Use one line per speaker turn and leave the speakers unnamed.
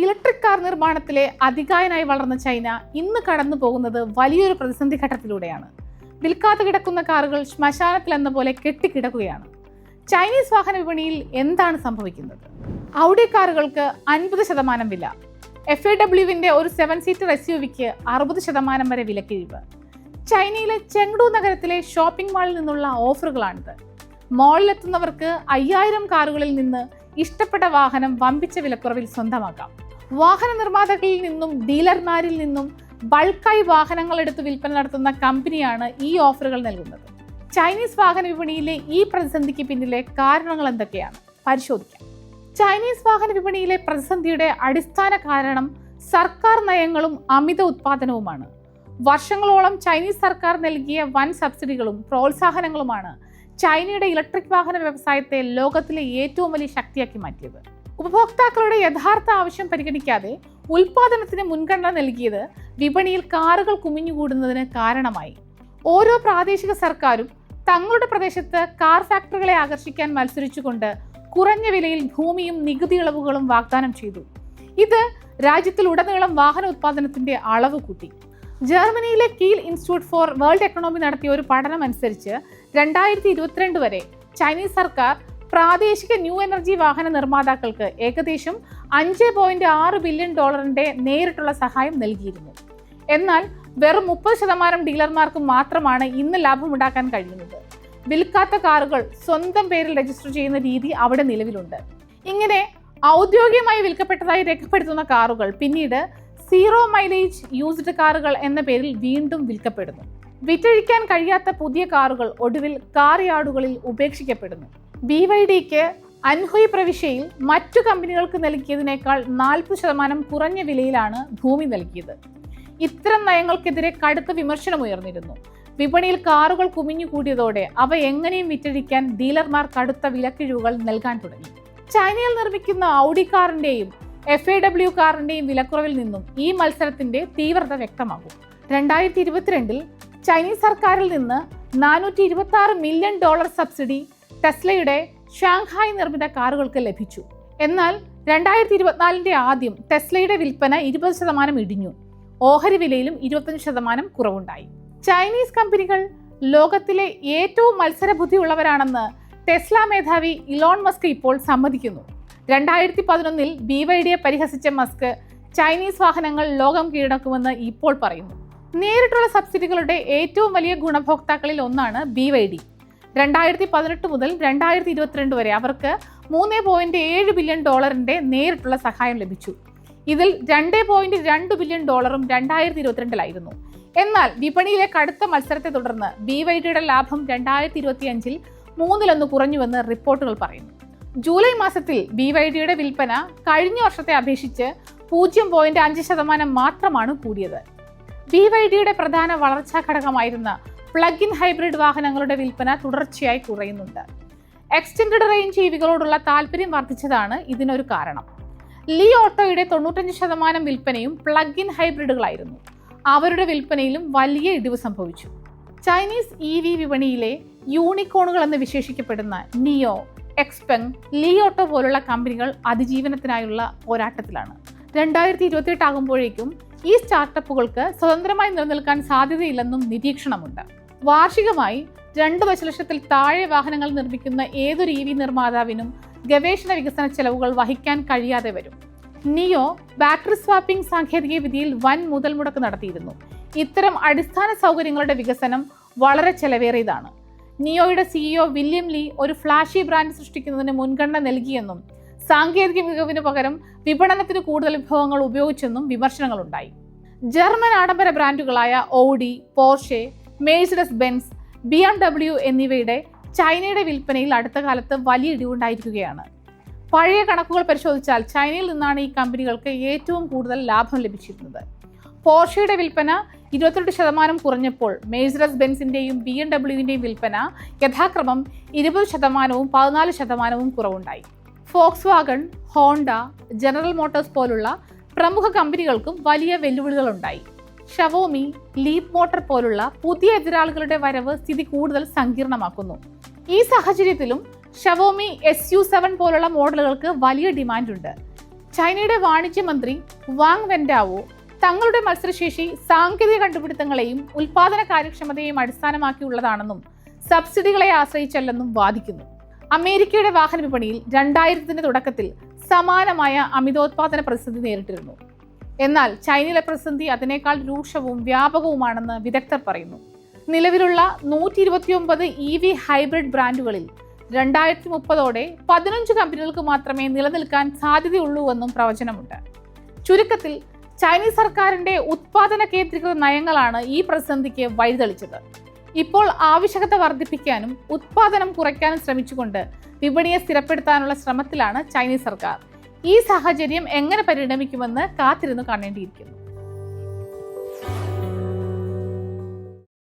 Electric car നിർമ്മാണത്തിലെ അധികായനായി വളർന്ന China ഇന്ന് കടന്നു പോകുന്നത് വലിയൊരു പ്രതിസന്ധി ഘട്ടത്തിലൂടെയാണ്. വിൽക്കാതെ കിടക്കുന്ന കാറുകൾ ശ്മശാനത്തിൽ എന്ന പോലെ കെട്ടിക്കിടക്കുകയാണ്. ചൈനീസ് വാഹന വിപണിയിൽ എന്താണ് സംഭവിക്കുന്നത്? ഔഡി കാറുകൾക്ക് അൻപത് ശതമാനം വില. എഫ് എ ഡബ്ല്യുവിന്റെ ഒരു സെവൻ സീറ്റർ എസ് യു വിക്ക് അറുപത് ശതമാനം വരെ വിലക്കിഴിവ്. ചൈനയിലെ ചെങ്ഡു നഗരത്തിലെ ഷോപ്പിംഗ് മാളിൽ നിന്നുള്ള ഓഫറുകളാണിത്. മാളിലെത്തുന്നവർക്ക് അയ്യായിരം കാറുകളിൽ നിന്ന് ഇഷ്ടപ്പെട്ട വാഹനം വമ്പിച്ച വിലക്കുറവിൽ സ്വന്തമാക്കാം. വാഹന നിർമ്മാതാക്കളിൽ നിന്നും ഡീലർമാരിൽ നിന്നും ബൾക്കായി വാഹനങ്ങൾ എടുത്ത് വിൽപ്പന നടത്തുന്ന കമ്പനിയാണ് ഈ ഓഫറുകൾ നൽകുന്നത്. ചൈനീസ് വാഹന വിപണിയിലെ ഈ പ്രതിസന്ധിക്ക് പിന്നിലെ കാരണങ്ങൾ എന്തൊക്കെയാണ്? പരിശോധിക്കാം. ചൈനീസ് വാഹന വിപണിയിലെ പ്രതിസന്ധിയുടെ അടിസ്ഥാന കാരണം സർക്കാർ നയങ്ങളും അമിത ഉത്പാദനവുമാണ്. വർഷങ്ങളോളം ചൈനീസ് സർക്കാർ നൽകിയ വൻ സബ്സിഡികളും പ്രോത്സാഹനങ്ങളുമാണ് ചൈനയുടെ ഇലക്ട്രിക് വാഹന വ്യവസായത്തെ ലോകത്തിലെ ഏറ്റവും വലിയ ശക്തിയാക്കി മാറ്റിയത്. ഉപഭോക്താക്കളുടെ യഥാർത്ഥ ആവശ്യം പരിഗണിക്കാതെ ഉൽപാദനത്തിന് മുൻഗണന നൽകിയത് വിപണിയിൽ കാറുകൾ കുമിഞ്ഞുകൂടുന്നതിന് കാരണമായി. ഓരോ പ്രാദേശിക സർക്കാരും തങ്ങളുടെ പ്രദേശത്ത് കാർ ഫാക്ടറികളെ ആകർഷിക്കാൻ മത്സരിച്ചുകൊണ്ട് കുറഞ്ഞ വിലയിൽ ഭൂമിയും നികുതി ഇളവുകളും വാഗ്ദാനം ചെയ്തു. ഇത് രാജ്യത്തിൽ ഉടനീളം വാഹന ഉത്പാദനത്തിന്റെ അളവ് കൂട്ടി. ജർമ്മനിയിലെ Kiel institute for world economy നടത്തിയ ഒരു പഠനം അനുസരിച്ച് രണ്ടായിരത്തി ഇരുപത്തിരണ്ട് വരെ ചൈനീസ് സർക്കാർ പ്രാദേശിക ന്യൂ എനർജി വാഹന നിർമ്മാതാക്കൾക്ക് ഏകദേശം അഞ്ച് പോയിന്റ് ആറ് ബില്യൺ ഡോളറിന്റെ നേരിട്ടുള്ള സഹായം നൽകിയിരുന്നു. എന്നാൽ വെറും മുപ്പത് ശതമാനം ഡീലർമാർക്ക് മാത്രമാണ് ഇന്ന് ലാഭമുണ്ടാക്കാൻ കഴിയുന്നത്. വിൽക്കാത്ത കാറുകൾ സ്വന്തം പേരിൽ രജിസ്റ്റർ ചെയ്യുന്ന രീതി അവിടെ നിലവിലുണ്ട്. ഇങ്ങനെ ഔദ്യോഗികമായി വിൽക്കപ്പെട്ടതായി രേഖപ്പെടുത്തുന്ന കാറുകൾ പിന്നീട് സീറോ മൈലേജ് യൂസ്ഡ് കാറുകൾ എന്ന പേരിൽ വീണ്ടും വിൽക്കപ്പെടുന്നു. വിറ്റഴിക്കാൻ കഴിയാത്ത പുതിയ കാറുകൾ ഒടുവിൽ കാർ യാർഡുകളിൽ ഉപേക്ഷിക്കപ്പെടുന്നു. ബി വൈ ഡിക്ക് അൻഹുയ് പ്രവിശ്യയിൽ മറ്റു കമ്പനികൾക്ക് നൽകിയതിനേക്കാൾ നാൽപ്പത് ശതമാനം കുറഞ്ഞ വിലയിലാണ് ഭൂമി നൽകിയത്. ഇത്തരം നയങ്ങൾക്കെതിരെ കടുത്ത വിമർശനമുയർന്നിരുന്നു വിപണിയിൽ കാറുകൾ കുമിഞ്ഞുകൂടിയതോടെ അവ എങ്ങനെയും വിറ്റഴിക്കാൻ ഡീലർമാർ കടുത്ത വിലക്കിഴിവുകൾ നൽകാൻ തുടങ്ങി. ചൈനയിൽ നിർമ്മിക്കുന്ന ഔഡി കാറിന്റെയും എഫ് എ ഡബ്ല്യു കാറിന്റെയും വിലക്കുറവിൽ നിന്നും ഈ മത്സരത്തിന്റെ തീവ്രത വ്യക്തമാകും. രണ്ടായിരത്തി ഇരുപത്തിരണ്ടിൽ ചൈനീസ് സർക്കാരിൽ നിന്ന് നാനൂറ്റി മില്യൺ ഡോളർ സബ്സിഡി ടെസ്ലയുടെ ഷാങ്ഹായ് നിർമ്മിത കാറുകൾക്ക് ലഭിച്ചു. എന്നാൽ രണ്ടായിരത്തി ഇരുപത്തിനാലിന്റെ ആദ്യം ടെസ്ലയുടെ വിൽപ്പന ഇരുപത് ശതമാനം ഇടിഞ്ഞു. ഓഹരി വിലയിലും ഇരുപത്തഞ്ച് ശതമാനം കുറവുണ്ടായി. ചൈനീസ് കമ്പനികൾ ലോകത്തിലെ ഏറ്റവും മത്സരബുദ്ധിയുള്ളവരാണെന്ന് ടെസ്ല മേധാവി ഇലോൺ മസ്ക് ഇപ്പോൾ സമ്മതിക്കുന്നു. രണ്ടായിരത്തി പതിനൊന്നിൽ ബി വൈ ഡിയെ പരിഹസിച്ച മസ്ക് ചൈനീസ് വാഹനങ്ങൾ ലോകം കീഴടക്കുമെന്ന് ഇപ്പോൾ പറയുന്നു. നേരിട്ടുള്ള സബ്സിഡികളുടെ ഏറ്റവും വലിയ ഗുണഭോക്താക്കളിൽ ഒന്നാണ് ബി വൈ ഡി രണ്ടായിരത്തി പതിനെട്ട് മുതൽ രണ്ടായിരത്തി ഇരുപത്തിരണ്ട് വരെ അവർക്ക് മൂന്ന് പോയിന്റ് ഏഴ് ബില്യൺ ഡോളറിന്റെ നേരിട്ടുള്ള സഹായം ലഭിച്ചു. ഇതിൽ രണ്ട് പോയിന്റ് രണ്ട് ബില്യൺ ഡോളറും രണ്ടായിരത്തി ഇരുപത്തിരണ്ടിലായിരുന്നു എന്നാൽ വിപണിയിലെ കടുത്ത മത്സരത്തെ തുടർന്ന് ബി വൈ ഡിയുടെ ലാഭം രണ്ടായിരത്തി ഇരുപത്തി അഞ്ചിൽ മൂന്നിലൊന്ന് കുറഞ്ഞുവെന്ന് റിപ്പോർട്ടുകൾ പറയുന്നു. ജൂലൈ മാസത്തിൽ ബി വൈ ഡിയുടെ വിൽപ്പന കഴിഞ്ഞ വർഷത്തെ അപേക്ഷിച്ച് പൂജ്യം പോയിന്റ് അഞ്ച് ശതമാനം മാത്രമാണ് കൂടിയത്. ബി വൈ ഡിയുടെ പ്രധാന വളർച്ചാ ഘടകമായിരുന്ന പ്ലഗ് ഇൻ ഹൈബ്രിഡ് വാഹനങ്ങളുടെ വിൽപ്പന തുടർച്ചയായി കുറയുന്നുണ്ട്. എക്സ്റ്റൻഡ് റേഞ്ച് ജീവികളോടുള്ള താല്പര്യം വർദ്ധിച്ചതാണ് ഇതിനൊരു കാരണം. ലീ ഓട്ടോയുടെ തൊണ്ണൂറ്റഞ്ച് ശതമാനം വിൽപ്പനയും പ്ലഗ് ഇൻ ഹൈബ്രിഡുകളായിരുന്നു. അവരുടെ വിൽപ്പനയിലും വലിയ ഇടിവ് സംഭവിച്ചു. ചൈനീസ് ഇ വി വിപണിയിലെ യൂണിക്കോണുകൾ എന്ന് വിശേഷിക്കപ്പെടുന്ന നിയോ എക്സ്പെങ് ലീ ഓട്ടോ പോലുള്ള കമ്പനികൾ അതിജീവനത്തിനായുള്ള പോരാട്ടത്തിലാണ്. രണ്ടായിരത്തി ഇരുപത്തിയെട്ട് ആകുമ്പോഴേക്കും ഈ സ്റ്റാർട്ടപ്പുകൾക്ക് സ്വതന്ത്രമായി നിലനിൽക്കാൻ സാധ്യതയില്ലെന്നും നിരീക്ഷണമുണ്ട്. വാർഷികമായി രണ്ട് ദശലക്ഷത്തിൽ താഴെ വാഹനങ്ങൾ നിർമ്മിക്കുന്ന ഏതൊരു ഇ വി നിർമ്മാതാവിനും ഗവേഷണ വികസന ചെലവുകൾ വഹിക്കാൻ കഴിയാതെ വരും. നിയോ ബാറ്ററി സ്വാപ്പിംഗ് സാങ്കേതിക വിദ്യയിൽ വൻ മുതൽ മുടക്ക് നടത്തിയിരുന്നു. ഇത്തരം അടിസ്ഥാന സൗകര്യങ്ങളുടെ വികസനം വളരെ ചെലവേറിയതാണ്. നിയോയുടെ സിഇഒ വില്യം ലീ ഒരു ഫ്ലാഷി ബ്രാൻഡ് സൃഷ്ടിക്കുന്നതിന് മുൻഗണന നൽകിയെന്നും സാങ്കേതിക മികവിന് പകരം വിപണനത്തിന് കൂടുതൽ വിഭവങ്ങൾ ഉപയോഗിച്ചെന്നും വിമർശനങ്ങളുണ്ടായി. ജർമ്മൻ ആഡംബര ബ്രാൻഡുകളായ Audi Porsche Mercedes Benz B M W എന്നിവയുടെ ചൈനയുടെ വിൽപ്പനയിൽ അടുത്ത കാലത്ത് വലിയ ഇടിവുണ്ടായിരിക്കുകയാണ്. പഴയ കണക്കുകൾ പരിശോധിച്ചാൽ ചൈനയിൽ നിന്നാണ് ഈ കമ്പനികൾക്ക് ഏറ്റവും കൂടുതൽ ലാഭം ലഭിച്ചിരുന്നത്. പോർഷയുടെ വിൽപ്പന ഇരുപത്തിരണ്ട് ശതമാനം കുറഞ്ഞപ്പോൾ മേഴ്സിഡസ് ബെൻസിന്റെയും ബി എം ഡബ്ല്യുവിന്റെയും വിൽപ്പന യഥാക്രമം ഇരുപത് ശതമാനവും പതിനാല് ശതമാനവും കുറവുണ്ടായി. Volkswagen Honda General Motors പോലുള്ള പ്രമുഖ കമ്പനികൾക്കും വലിയ വെല്ലുവിളികളുണ്ടായി. ഷവോമി ലീപ് മോട്ടർ പോലുള്ള പുതിയ എതിരാളികളുടെ വരവ് സ്ഥിതി കൂടുതൽ സങ്കീർണമാക്കുന്നു. ഈ സാഹചര്യത്തിലും ഷവോമി എസ് യു സെവൻ പോലുള്ള മോഡലുകൾക്ക് വലിയ ഡിമാൻഡുണ്ട്. ചൈനയുടെ വാണിജ്യ മന്ത്രി വാങ് വെൻഡാവോ തങ്ങളുടെ മത്സരശേഷി സാങ്കേതിക കണ്ടുപിടുത്തങ്ങളെയും ഉൽപാദന കാര്യക്ഷമതയെയും അടിസ്ഥാനമാക്കിയുള്ളതാണെന്നും സബ്സിഡികളെ ആശ്രയിച്ചല്ലെന്നും വാദിക്കുന്നു. അമേരിക്കയുടെ വാഹന വിപണിയിൽ രണ്ടായിരത്തിന്റെ തുടക്കത്തിൽ സമാനമായ അമിതോത്പാദന പ്രതിസന്ധി നേരിട്ടിരുന്നു. എന്നാൽ ചൈനയിലെ പ്രതിസന്ധി അതിനേക്കാൾ രൂക്ഷവും വ്യാപകവുമാണെന്ന് വിദഗ്ധർ പറയുന്നു. നിലവിലുള്ള നൂറ്റി ഇരുപത്തിയൊമ്പത് ഇ വി ഹൈബ്രിഡ് ബ്രാൻഡുകളിൽ രണ്ടായിരത്തി മുപ്പതോടെ പതിനഞ്ച് കമ്പനികൾക്ക് മാത്രമേ നിലനിൽക്കാൻ സാധ്യതയുള്ളൂവെന്നും പ്രവചനമുണ്ട്. ചുരുക്കത്തിൽ ചൈനീസ് സർക്കാരിന്റെ ഉത്പാദന കേന്ദ്രീകൃത നയങ്ങളാണ് ഈ പ്രതിസന്ധിക്ക് വഴിതെളിച്ചത്. ഇപ്പോൾ ആവശ്യകത വർദ്ധിപ്പിക്കാനും ഉത്പാദനം കുറയ്ക്കാനും ശ്രമിച്ചുകൊണ്ട് വിപണിയെ സ്ഥിരപ്പെടുത്താനുള്ള ശ്രമത്തിലാണ് ചൈനീസ് സർക്കാർ. ഈ സാഹചര്യം എങ്ങനെ പരിണമിക്കുമെന്ന് കാത്തിരുന്നു കാണേണ്ടിയിരിക്കുന്നു.